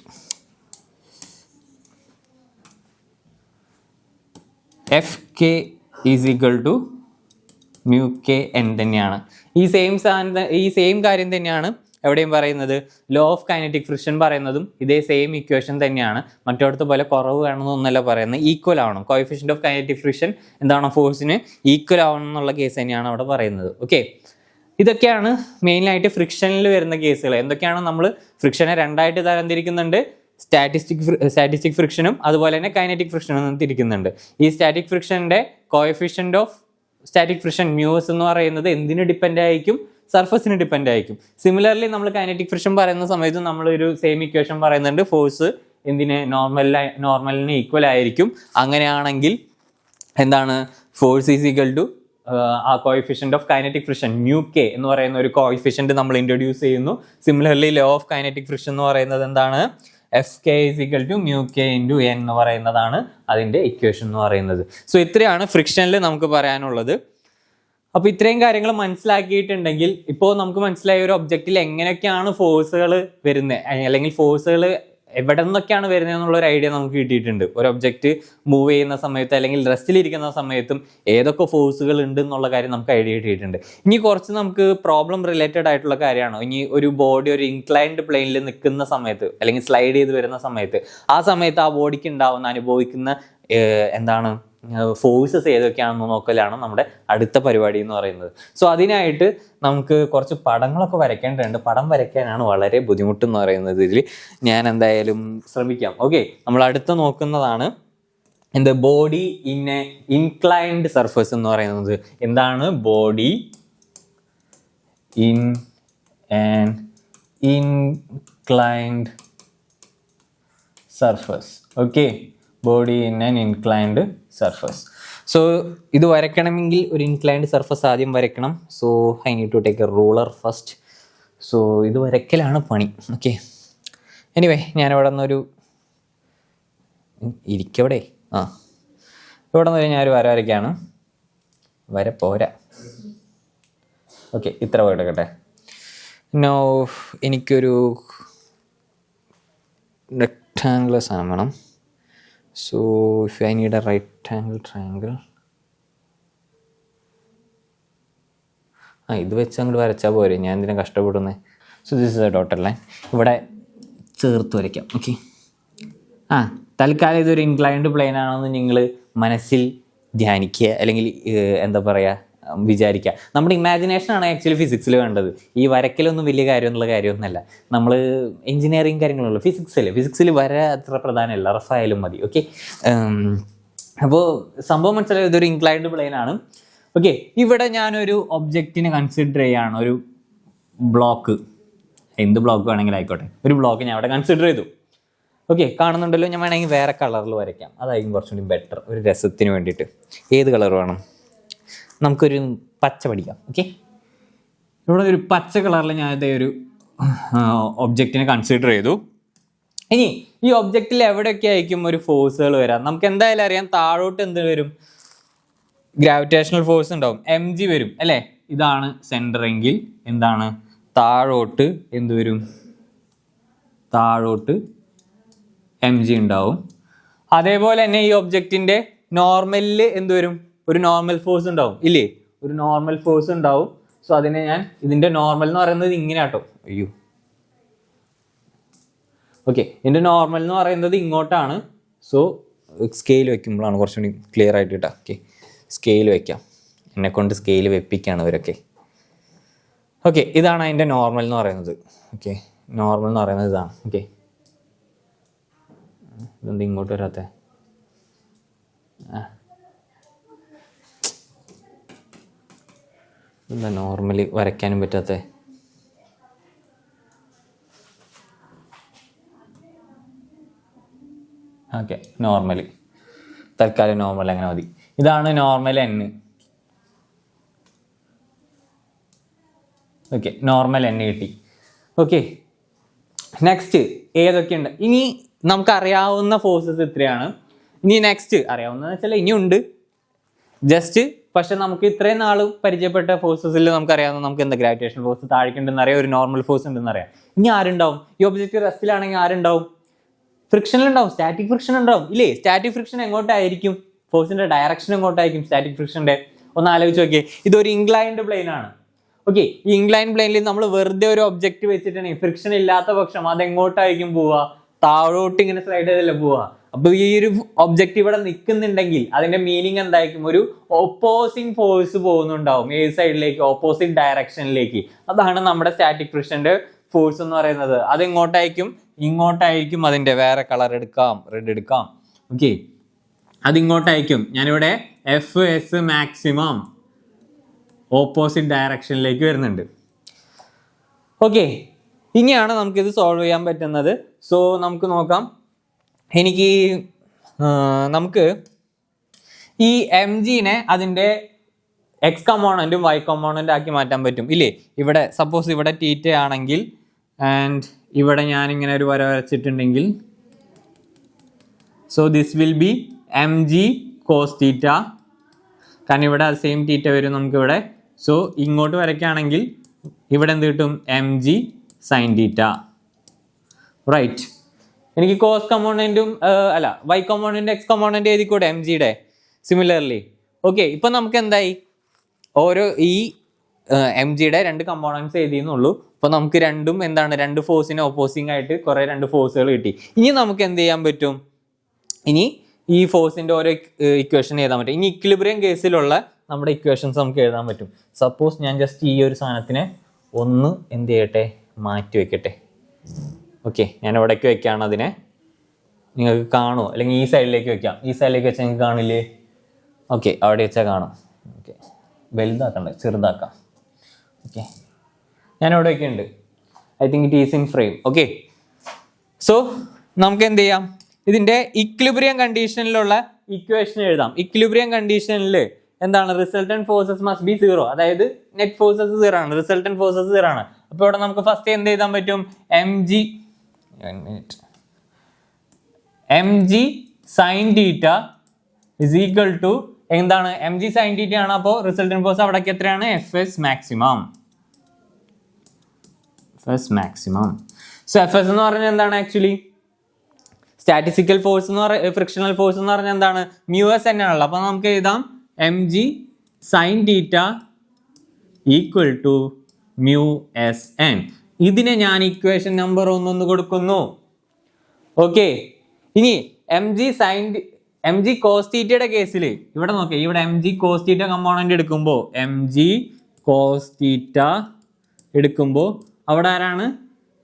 S1: F K is equal to mu K N തന്നെയാണ്. ഈ സെയിം സാധനം ഈ സെയിം കാര്യം തന്നെയാണ് എവിടെയും പറയുന്നത് ലോ ഓഫ് കൈനറ്റിക് ഫ്രിക്ഷൻ പറയുന്നതും ഇതേ സെയിം ഇക്വേഷൻ തന്നെയാണ്. മറ്റോടത്ത് പോലെ കുറവ് വേണമെന്നൊന്നല്ല പറയുന്നത്. ഈക്വൽ ആവണം. കോയിഫിഷ്യന്റ് ഓഫ് കൈനറ്റിക് ഫ്രിക്ഷൻ എന്താണോ ഫോഴ്സിന് ഈക്വൽ ആവണം എന്നുള്ള കേസ് തന്നെയാണ് അവിടെ പറയുന്നത്. ഓക്കെ ഇതൊക്കെയാണ് മെയിനായിട്ട് ഫ്രിക്ഷനിൽ വരുന്ന കേസുകൾ എന്തൊക്കെയാണ് നമ്മൾ ഫ്രിക്ഷനെ രണ്ടായിട്ട് തരംതിരിക്കുന്നുണ്ട്? സ്റ്റാറ്റിസ്റ്റിക് സ്റ്റാറ്റിസ്റ്റിക് ഫ്രിക്ഷനും അതുപോലെ തന്നെ കൈനറ്റിക് ഫ്രിക്ഷനും തിരിക്കുന്നുണ്ട്. ഈ static ഫ്രിക്ഷന്റെ coefficient of static friction mu s എന്ന് പറയുന്നത് എന്തിനു ഡിപ്പെൻഡ് ആയിരിക്കും? സർഫസിന് ഡിപ്പെൻഡ് ആയിരിക്കും. സിമിലർലി നമ്മൾ കൈനറ്റിക് ഫ്രിക്ഷൻ പറയുന്ന സമയത്ത് നമ്മളൊരു സെയിം ഇക്വേഷൻ പറയുന്നുണ്ട്. ഫോഴ്സ് എന്തിനെ? നോർമൽ നോർമലിന് ഈക്വൽ ആയിരിക്കും. അങ്ങനെയാണെങ്കിൽ എന്താണ്? ഫോഴ്സ് ഈസ് ഈക്വൽ ടു ആ coefficient of kinetic friction mu K എന്ന് പറയുന്ന ഒരു കോയിഫിഷ്യന്റ് നമ്മൾ ഇൻട്രൊഡ്യൂസ് ചെയ്യുന്നു. Similarly law of kinetic friction എന്ന് പറയുന്നത് എന്താണ്? F K is equal to mu K into N എന്ന് പറയുന്നതാണ് അതിന്റെ ഇക്വേഷൻ എന്ന് പറയുന്നത്. സോ ഇത്രയാണ് ഫ്രിക്ഷനിൽ നമുക്ക് പറയാനുള്ളത്. അപ്പോൾ ഇത്രയും കാര്യങ്ങൾ മനസ്സിലാക്കിയിട്ടുണ്ടെങ്കിൽ ഇപ്പോൾ നമുക്ക് മനസ്സിലായ ഒരു ഒബ്ജക്റ്റിൽ എങ്ങനെയൊക്കെയാണ് ഫോഴ്സുകൾ വരുന്നത് അല്ലെങ്കിൽ ഫോഴ്സുകൾ എവിടെ നിന്നൊക്കെയാണ് വരുന്നത് എന്നുള്ള ഒരു ഐഡിയ നമുക്ക് കിട്ടിയിട്ടുണ്ട്. ഒരു ഒബ്ജക്റ്റ് മൂവ് ചെയ്യുന്ന സമയത്ത് അല്ലെങ്കിൽ റെസ്റ്റിലിരിക്കുന്ന സമയത്തും ഏതൊക്കെ ഫോഴ്സുകൾ ഉണ്ട് എന്നുള്ള കാര്യം നമുക്ക് ഐഡിയ കിട്ടിയിട്ടുണ്ട്. ഇനി കുറച്ച് നമുക്ക് പ്രോബ്ലം റിലേറ്റഡ് ആയിട്ടുള്ള കാര്യമാണോ? ഇനി ഒരു ബോഡി ഒരു ഇൻക്ലൈൻഡ് പ്ലെയിനിൽ നിൽക്കുന്ന സമയത്ത് അല്ലെങ്കിൽ സ്ലൈഡ് ചെയ്ത് വരുന്ന സമയത്ത് ആ സമയത്ത് ആ ബോഡിക്ക് ഉണ്ടാവുന്ന അനുഭവിക്കുന്ന എന്താണ് ഫോഴ്സസ് ഏതൊക്കെയാണെന്ന് നോക്കലാണ് നമ്മുടെ അടുത്ത പരിപാടി എന്ന് പറയുന്നത്. സോ അതിനായിട്ട് നമുക്ക് കുറച്ച് പടങ്ങളൊക്കെ വരയ്ക്കേണ്ടതുണ്ട്. പടം വരയ്ക്കാനാണ് വളരെ ബുദ്ധിമുട്ടെന്ന് പറയുന്നത് ഇതിൽ ഞാൻ എന്തായാലും ശ്രമിക്കാം. ഓക്കെ നമ്മൾ അടുത്ത നോക്കുന്നതാണ് എന്ത് body in a inclined surface എന്ന് പറയുന്നത്. എന്താണ് body in an inclined surface okay body in an inclined surface so ഇത് വരയ്ക്കണമെങ്കിൽ ഒരു ഇൻക്ലൈൻഡ് സർഫസ് ആദ്യം വരയ്ക്കണം. So I need to take a ruler first so ഇത് വരയ്ക്കലാണ് പണി. ഓക്കെ എനിവേ ഞാനിവിടെ നിന്നൊരു ഇരിക്കവിടെ. ആ. ഇവിടെ നിന്ന് ഞാനൊരു വര വരയ്ക്കാണ് വര പോരാ. ഓക്കെ ഇത്ര പോയി എടുക്കട്ടെ നോ എനിക്കൊരു റെക്ടാങ്കുലർ സാധനം വേണം. So if I need a right angle triangle, ആ ഇത് വെച്ച് അങ്ങോട്ട് വരച്ചാൽ പോരെ. ഞാൻ എന്തിനാ കഷ്ടപ്പെടുന്നത് so this is a dotted line ഇവിടെ ചേർത്ത് വരയ്ക്കാം. ഓക്കെ ആ തൽക്കാലം ഇതൊരു ഇൻക്ലൈൻഡ് പ്ലെയിൻ ആണെന്ന് നിങ്ങൾ മനസ്സിൽ ധ്യാനിക്കുക. അല്ലെങ്കിൽ എന്താ പറയുക വിചാരിക്കുക നമ്മുടെ ഇമാജിനേഷനാണ് ആക്ച്വലി ഫിസിക്സിൽ വേണ്ടത്. ഈ വരയ്ക്കലൊന്നും വലിയ കാര്യമെന്നുള്ള കാര്യമൊന്നുമല്ല. നമ്മൾ എഞ്ചിനീയറിങ് കാര്യങ്ങളുള്ളൂ. ഫിസിക്സിൽ ഫിസിക്സിൽ വര അത്ര പ്രധാനമല്ല. റഫായാലും മതി. ഓക്കെ അപ്പോൾ സംഭവം മനസ്സിലായത് ഇതൊരു ഇൻക്ലൈൻഡ് പ്ലെയിൻ ആണ്. ഓക്കെ ഇവിടെ ഞാനൊരു ഒബ്ജക്റ്റിനെ കൺസിഡർ ചെയ്യാണ്. ഒരു ബ്ലോക്ക് എന്ത് ബ്ലോക്ക് വേണമെങ്കിലും ആയിക്കോട്ടെ. ഒരു ബ്ലോക്ക് ഞാൻ അവിടെ കൺസിഡർ ചെയ്തു. ഓക്കെ കാണുന്നുണ്ടല്ലോ? ഞാൻ വേണമെങ്കിൽ വേറെ കളറിൽ വരയ്ക്കാം. അതായിരിക്കും കുറച്ചുകൂടി ബെറ്റർ ഒരു രസത്തിന് വേണ്ടിയിട്ട്. ഏത് കളർ വേണം? നമുക്കൊരു പച്ച പഠിക്കാം ഓക്കെ ഇവിടെ ഒരു പച്ച കളറിൽ ഞാൻ ഇതേ ഒരു ഒബ്ജക്റ്റിനെ കൺസിഡർ ചെയ്തു. ഇനി ഈ ഒബ്ജക്റ്റിൽ എവിടെയൊക്കെ ആയിരിക്കും ഒരു ഫോഴ്സുകൾ വരാം? നമുക്ക് എന്തായാലും അറിയാം താഴോട്ട് എന്ത് വരും? ഗ്രാവിറ്റേഷണൽ ഫോഴ്സ് ഉണ്ടാവും എം ജി വരും അല്ലേ? ഇതാണ് സെന്റർ എങ്കിൽ എന്താണ്? താഴോട്ട് എന്ത് വരും? താഴോട്ട് എം ജി ഉണ്ടാവും. അതേപോലെ തന്നെ ഈ ഒബ്ജക്റ്റിന്റെ നോർമലിൽ എന്ത് വരും? ഒരു നോർമൽ ഫോഴ്സ് ഉണ്ടാവും. ഇല്ലേ? ഒരു നോർമൽ ഫോഴ്സ് ഉണ്ടാവും. സോ അതിനെ ഞാൻ ഇതിന്റെ നോർമൽ എന്ന് പറയുന്നത് ഇങ്ങനെ ആട്ടോ. അയ്യോ. ഓക്കെ ഇതിന്റെ നോർമൽ എന്ന് പറയുന്നത് ഇങ്ങോട്ടാണ്. സോ സ്കെയിൽ വെക്കുമ്പോഴാണ് കുറച്ചുകൂടി ക്ലിയർ ആയിട്ട് കിട്ടുക. ഓക്കെ സ്കെയിൽ വെക്കാം. എന്നെ കൊണ്ട് സ്കെയിൽ വെപ്പിക്കുകയാണ് ഇവരൊക്കെ. ഓക്കെ ഇതാണ് അതിന്റെ നോർമൽ എന്ന് പറയുന്നത്. ഓക്കെ നോർമൽ എന്ന് പറയുന്നത് ഇതാണ്. ഓക്കെ ഇതെന്ത് ഇങ്ങോട്ട് വരാത്ത? ആ. എന്താ നോർമലി വരയ്ക്കാനും പറ്റാത്ത? ഓക്കെ നോർമലി തൽക്കാലം നോർമൽ അങ്ങനെ മതി. ഇതാണ് normal N okay normal N കിട്ടി. ഓക്കെ നെക്സ്റ്റ് ഏതൊക്കെയുണ്ട്? ഇനി നമുക്കറിയാവുന്ന ഫോഴ്സസ് ഇത്രയാണ്. ഇനി നെക്സ്റ്റ് അറിയാവുന്ന വെച്ചാൽ ഇനിയുണ്ട്. ജസ്റ്റ് പക്ഷെ നമുക്ക് ഇത്രയും നാൾ പരിചയപ്പെട്ട ഫോഴ്സസിൽ നമുക്കറിയാവുന്ന നമുക്ക് എന്താ ഗ്രാവിറ്റേഷൻ ഫോഴ്സ് താഴേക്കുണ്ടെന്ന് അറിയാം ഒരു നോർമൽ ഫോഴ്സ് ഉണ്ടെന്ന് അറിയാം. ഇനി ആരുണ്ടാവും? ഈ ഒബ്ജക്റ്റ് റെസ്റ്റിലാണെങ്കിൽ ആരുണ്ടാവും? ഫ്രിക്ഷൻ ഉണ്ടാവും സ്റ്റാറ്റിക് ഫ്രിക്ഷൻ ഉണ്ടാവും. ഇല്ലേ? സ്റ്റാറ്റിക് ഫ്രിക്ഷൻ എങ്ങോട്ടായിരിക്കും? ഫോഴ്സിന്റെ ഡയറക്ഷൻ എങ്ങോട്ടായിരിക്കും സ്റ്റാറ്റിക് ഫ്രിക്ഷന്റെ ഒന്ന് ആലോചിച്ച് നോക്കിയേ. ഇതൊരു ഇൻക്ലൈൻഡ് പ്ലെയിൻ ആണ്. ഓക്കെ ഈ ഇൻക്ലൈൻ പ്ലെയിനിൽ നമ്മൾ വെറുതെ ഒരു ഒബ്ജക്റ്റ് വെച്ചിട്ടുണ്ടെങ്കിൽ ഫ്രിക്ഷൻ ഇല്ലാത്ത പക്ഷം അത് എങ്ങോട്ടായിരിക്കും പോവുക? താഴോട്ട് ഇങ്ങനെ സ്ലൈഡ് ചെയ്തല്ലേ പോവുക? അപ്പൊ ഈ ഒരു ഒബ്ജക്റ്റ് ഇവിടെ നിൽക്കുന്നുണ്ടെങ്കിൽ അതിന്റെ മീനിങ് എന്തായിരിക്കും? ഒരു ഓപ്പോസിങ് ഫോഴ്സ് പോകുന്നുണ്ടാവും. ഏത് സൈഡിലേക്ക് ഓപ്പോസിറ്റ് ഡയറക്ഷനിലേക്ക് അതാണ് നമ്മുടെ സ്റ്റാറ്റിക് ഫ്രിക്ഷന്റെ ഫോഴ്സ് എന്ന് പറയുന്നത്. അത് ഇങ്ങോട്ടായിരിക്കും ഇങ്ങോട്ടായിരിക്കും അതിന്റെ. വേറെ കളർ എടുക്കാം. റെഡ് എടുക്കാം. ഓക്കെ അതിങ്ങോട്ടായിരിക്കും. ഞാനിവിടെ എഫ് എസ് മാക്സിമം ഓപ്പോസിറ്റ് ഡയറക്ഷനിലേക്ക് വരുന്നുണ്ട്. ഓക്കെ ഇനിയാണ് നമുക്കിത് സോൾവ് ചെയ്യാൻ പറ്റുന്നത്. സോ നമുക്ക് നോക്കാം. എനിക്ക് നമുക്ക് ഈ എം ജിനെ അതിന്റെ എക്സ് കമ്പോണന്റും വൈ കമ്പോണന്റ് ആക്കി മാറ്റാൻ പറ്റും. ഇല്ലേ? ഇവിടെ സപ്പോസ് ഇവിടെ ടീറ്റ ആണെങ്കിൽ ആൻഡ് ഇവിടെ ഞാൻ ഇങ്ങനെ ഒരു വര വരച്ചിട്ടുണ്ടെങ്കിൽ so this will be M G cos theta കാരണം ഇവിടെ സെയിം തീറ്റ വരും നമുക്കിവിടെ. സോ ഇങ്ങോട്ട് വരയ്ക്കുകയാണെങ്കിൽ ഇവിടെ എന്ത് കിട്ടും? M G sine theta right എനിക്ക് കോസ് കമ്പോണന്റും അല്ല വൈ കമ്പോണന്റ് എക്സ് കമ്പോണന്റ് എഴുതി കൂടെ എം ജിയുടെ സിമിലർലി ഓക്കെ ഇപ്പം നമുക്ക് എന്തായി? ഓരോ ഈ എം ജിയുടെ രണ്ട് കമ്പോണൻസ് എഴുതിയെന്നുള്ളൂ. അപ്പോൾ നമുക്ക് രണ്ടും എന്താണ്? രണ്ട് ഫോഴ്സിന് ഓപ്പോസിങ് ആയിട്ട് കുറേ രണ്ട് ഫോഴ്സുകൾ കിട്ടി. ഇനി നമുക്ക് എന്ത് ചെയ്യാൻ പറ്റും? ഇനി ഈ ഫോഴ്സിന്റെ ഓരോ ഇക്വേഷൻ എഴുതാൻ പറ്റും. ഇനി ഇക്വിലിബ്രിയം കേസിലുള്ള നമ്മുടെ ഇക്വേഷൻസ് നമുക്ക് എഴുതാൻ പറ്റും. സപ്പോസ് ഞാൻ ജസ്റ്റ് ഈ ഒരു സാധനത്തിനെ ഒന്ന് എന്ത് ചെയ്യട്ടെ? മാറ്റി വെക്കട്ടെ. ഓക്കെ ഞാൻ ഇവിടേക്ക് വെക്കുകയാണ് അതിനെ. നിങ്ങൾക്ക് കാണുമോ അല്ലെങ്കിൽ ഈ സൈഡിലേക്ക് വെക്കാം. ഈ സൈഡിലേക്ക് വെച്ചാൽ നിങ്ങൾക്ക് കാണില്ലേ? ഓക്കെ അവിടെ വെച്ചാൽ കാണും. ഓക്കെ വലുതാക്കണ്ട ചെറുതാക്കാം. ഓക്കെ ഞാൻ ഇവിടെ വെക്കുന്നുണ്ട്. I think it is in frame okay so നമുക്ക് എന്ത് ചെയ്യാം? ഇതിന്റെ ഇക്വിലിബ്രിയം കണ്ടീഷനിലുള്ള ഇക്വേഷൻ എഴുതാം. ഇക്വിലിബ്രിയം കണ്ടീഷനിൽ എന്താണ്? Resultant forces must be zero അതായത് നെറ്റ് ഫോഴ്സസ് സീറോ ആണ്. റിസൾട്ടൻ ഫോഴ്സസ് സീറോ ആണ്. അപ്പോൾ ഇവിടെ നമുക്ക് ഫസ്റ്റ് എന്ത് ചെയ്താൽ പറ്റും? M G M G sine theta is equal to എന്താണ്? എം ജി സൈൻ ഡീറ്റ ആണ് അപ്പോൾ റിസൾട്ടൻ ഫോഴ്സ് അവിടേക്ക് എത്രയാണ്? F S maximum F S maximum so F S എന്ന് പറഞ്ഞാൽ എന്താണ് ആക്ച്വലി സ്റ്റാറ്റിസ്റ്റിക്കൽ ഫോഴ്സ് എന്ന് പറയുക ഫ്രിക്ഷണൽ ഫോഴ്സ് എന്ന് പറഞ്ഞാൽ എന്താണ്? മ്യൂ എസ് തന്നെയാണല്ലോ. അപ്പോൾ നമുക്ക് എഴുതാം. M G sine theta equal to mu S N ഇതിനെ ഞാൻ ഇക്വേഷൻ നമ്പർ ഒന്നൊന്ന് കൊടുക്കുന്നു. ഓക്കെ ഇനി M G sine M G കോസ്റ്റീറ്റയുടെ കേസിൽ ഇവിടെ നോക്കിയേ ഇവിടെ M G cos theta component എടുക്കുമ്പോൾ എം ജി കോസ്റ്റീറ്റ എടുക്കുമ്പോൾ അവിടെ ആരാണ്?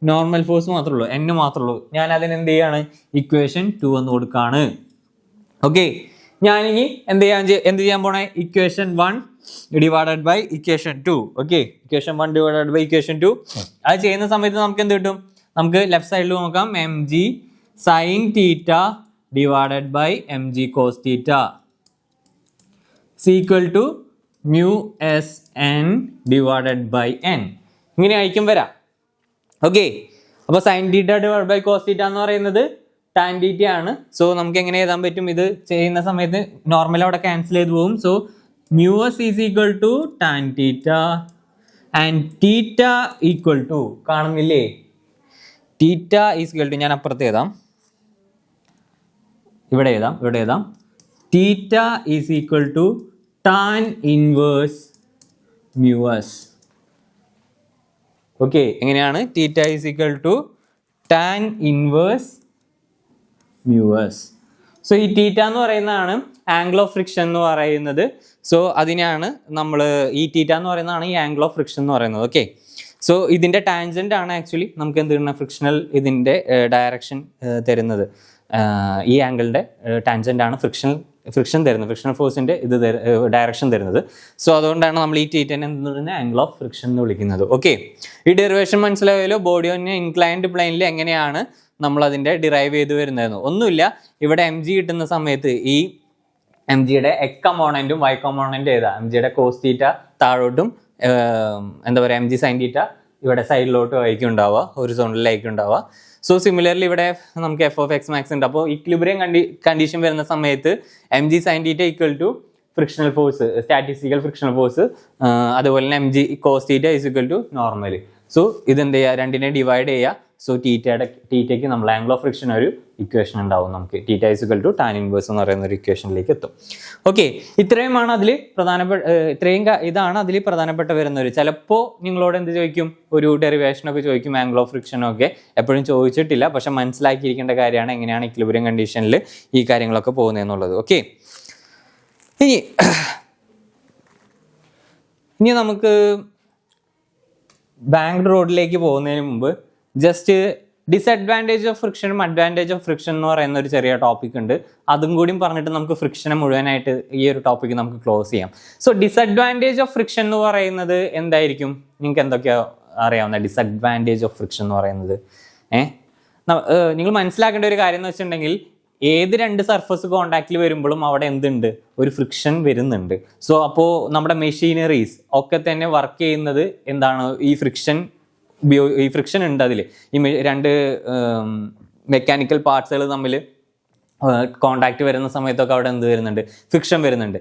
S1: നോർമൽ ഫോഴ്സ് മാത്രമേ ഉള്ളൂ എൻ മാത്രമേ ഉള്ളൂ. ഞാൻ അതിന് എന്ത് ചെയ്യാണ്? ഇക്വേഷൻ ടു എന്ന് കൊടുക്കാണ്. ഓക്കെ ഞാനിനി എന്ത് ചെയ്യാൻ എന്ത് ചെയ്യാൻ പോണേ? Equation one divided by equation two okay equation one divided by equation two അത് ചെയ്യുന്ന സമയത്ത് നമുക്ക് എന്ത് കിട്ടും? നമുക്ക് ലെഫ്റ്റ് സൈഡിൽ നോക്കാം. M G sine theta divided by M G cos theta is equal to mu S N divided by N ഇങ്ങനെ ആയിരിക്കും വരാം. ഓക്കെ അപ്പോൾ sine theta divide by cos theta എന്ന് പറയുന്നത് ടാൻ തീറ്റ ആണ്. സോ നമുക്ക് എങ്ങനെ എഴുതാൻ പറ്റും? ഇത് ചെയ്യുന്ന സമയത്ത് നോർമൽ അവിടെ ക്യാൻസൽ ചെയ്ത് പോകും. So mu S is equal to tan theta and theta equal to കാണുന്നില്ലേ? ടീറ്റ ഈസ് ഈക്വൽ ടു ഞാൻ അപ്പുറത്ത് എഴുതാം. ഇവിടെ എഴുതാം ഇവിടെ എഴുതാം. Theta is equal to tan inverse mu s okay എങ്ങനെയാണ്? Theta is equal to tan inverse mu s so ഈ തീറ്റ എന്ന് പറയുന്നതാണ് ആംഗിൾ ഓഫ് ഫ്രിക്ഷൻ എന്ന് പറയുന്നത്. സോ അതിനാണ് നമ്മൾ ഈ തീറ്റ എന്ന് പറയുന്നതാണ് ഈ ആംഗിൾ ഓഫ് ഫ്രിക്ഷൻ എന്ന് പറയുന്നത്. ഓക്കെ സോ ഇതിന്റെ ടാൻജന്റ് ആണ് ആക്ച്വലി നമുക്ക് എന്ത് തരുന്ന ഫ്രിക്ഷണൽ ഇതിന്റെ ഡയറക്ഷൻ തരുന്നത്. ഈ ആംഗിളിന്റെ ടാൻജന്റ് ആണ് ഫ്രിക്ഷണൽ ഫ്രിക്ഷൻ തരുന്നത്. ഫ്രിക്ഷണൽ ഫോഴ്സിന്റെ ഇത് ഡയറക്ഷൻ തരുന്നത്. സോ അതുകൊണ്ടാണ് നമ്മൾ ഈ ടീറ്റനെ എന്ത് പറയുന്നത് ആംഗിൾ ഓഫ് ഫ്രിക്ഷൻ എന്ന് വിളിക്കുന്നത്. ഓക്കെ ഈ ഡെറിവേഷൻ മനസ്സിലായാലോ? ബോഡി ഒന്ന് ഇൻക്ലൈൻഡ് പ്ലെയിനിൽ എങ്ങനെയാണ് നമ്മൾ അതിന്റെ ഡിറൈവ് ചെയ്ത് വരുന്നതെന്ന് ഒന്നുമില്ല ഇവിടെ എം ജി കിട്ടുന്ന സമയത്ത് ഈ എം ജിയുടെ എക്സ് കമ്പോണന്റും വൈ കമ്പോണന്റും ഏതാ? എം ജിയുടെ കോസ് തീറ്റ താഴോട്ടും എന്താ പറയുക എം ജി സൈൻ തീറ്റ ഇവിടെ സൈഡിലോട്ടും ആയിരിക്കും ഉണ്ടാവുക ഒരു സോണിലായിരിക്കും ഉണ്ടാവുക. സോ സിമിലർലി ഇവിടെ നമുക്ക് എഫ് ഓഫ് എക്സ് മാക്സ് ഉണ്ട്. അപ്പോൾ ഇക്ലിബ്രിയം കണ്ടി കണ്ടീഷൻ വരുന്ന സമയത്ത് M G sine theta equal to frictional force statistical frictional force അതുപോലെ തന്നെ M G cos theta equal to normal so ഇതെന്ത് ചെയ്യുക? രണ്ടിനെ ഡിവൈഡ് ചെയ്യുക. സോ ടീറ്റയുടെ ടീറ്റയ്ക്ക് നമ്മൾ ആംഗിൾ ഓഫ് ഫ്രിക്ഷൻ ഒരു ഇക്വേഷൻ ഉണ്ടാവും. നമുക്ക് theta is equal to tan inverse എന്ന് പറയുന്ന ഒരു ഇക്വേഷനിലേക്ക് എത്തും. ഓക്കെ ഇത്രയുമാണ് അതിൽ പ്രധാനപ്പെട്ട ഇത്രയും ഇതാണ് അതിൽ പ്രധാനപ്പെട്ട വരുന്ന ഒരു ചിലപ്പോൾ നിങ്ങളോട് എന്ത് ചോദിക്കും? ഒരു ഡെറിവേഷൻ ഒക്കെ ചോദിക്കും ആംഗിൾ ഓഫ് ഫ്രിക്ഷനൊക്കെ എപ്പോഴും ചോദിച്ചിട്ടില്ല. പക്ഷെ മനസ്സിലാക്കിയിരിക്കേണ്ട കാര്യമാണ് എങ്ങനെയാണ് ഇക്ലിബുരം കണ്ടീഷനിൽ ഈ കാര്യങ്ങളൊക്കെ പോകുന്നതെന്നുള്ളത് ഓക്കെ ഇനി ഇനി നമുക്ക് ബാങ്ക് റോഡിലേക്ക് പോകുന്നതിന് മുമ്പ് ജസ്റ്റ് ഡിസഡ്വാന്റേജ് ഓഫ് ഫ്രിക്ഷനും അഡ്വാന്റേജ് ഓഫ് ഫ്രിക്ഷൻ എന്ന് പറയുന്ന ഒരു ചെറിയ ടോപ്പിക് ഉണ്ട്. അതും കൂടിയും പറഞ്ഞിട്ട് നമുക്ക് ഫ്രിക്ഷനെ മുഴുവനായിട്ട് ഈ ഒരു ടോപ്പിക് നമുക്ക് ക്ലോസ് ചെയ്യാം. സോ ഡിസഡ്വാന്റേജ് ഓഫ് ഫ്രിക്ഷൻ എന്ന് പറയുന്നത് എന്തായിരിക്കും? നിങ്ങൾക്ക് എന്തൊക്കെയോ അറിയാവുന്ന ഡിസഡ്വാന്റേജ് ഓഫ് ഫ്രിക്ഷൻ എന്ന് പറയുന്നത്? ഏഹ് നിങ്ങൾ മനസ്സിലാക്കേണ്ട ഒരു കാര്യം എന്ന് വെച്ചിട്ടുണ്ടെങ്കിൽ ഏത് രണ്ട് സർഫസ് കോണ്ടാക്റ്റിൽ വരുമ്പോഴും അവിടെ എന്തുണ്ട്? ഒരു ഫ്രിക്ഷൻ വരുന്നുണ്ട്. സോ അപ്പോൾ നമ്മുടെ മെഷീനറീസ് ഒക്കെ തന്നെ വർക്ക് ചെയ്യുന്നത് എന്താണ്? ഈ ഫ്രിക്ഷൻ ഉപയോഗ ഈ ഫ്രിക്ഷൻ ഉണ്ട് അതിൽ ഈ രണ്ട് മെക്കാനിക്കൽ പാർട്സുകൾ തമ്മിൽ കോണ്ടാക്ട് വരുന്ന സമയത്തൊക്കെ അവിടെ എന്ത് വരുന്നുണ്ട്? ഫിക്ഷൻ വരുന്നുണ്ട്.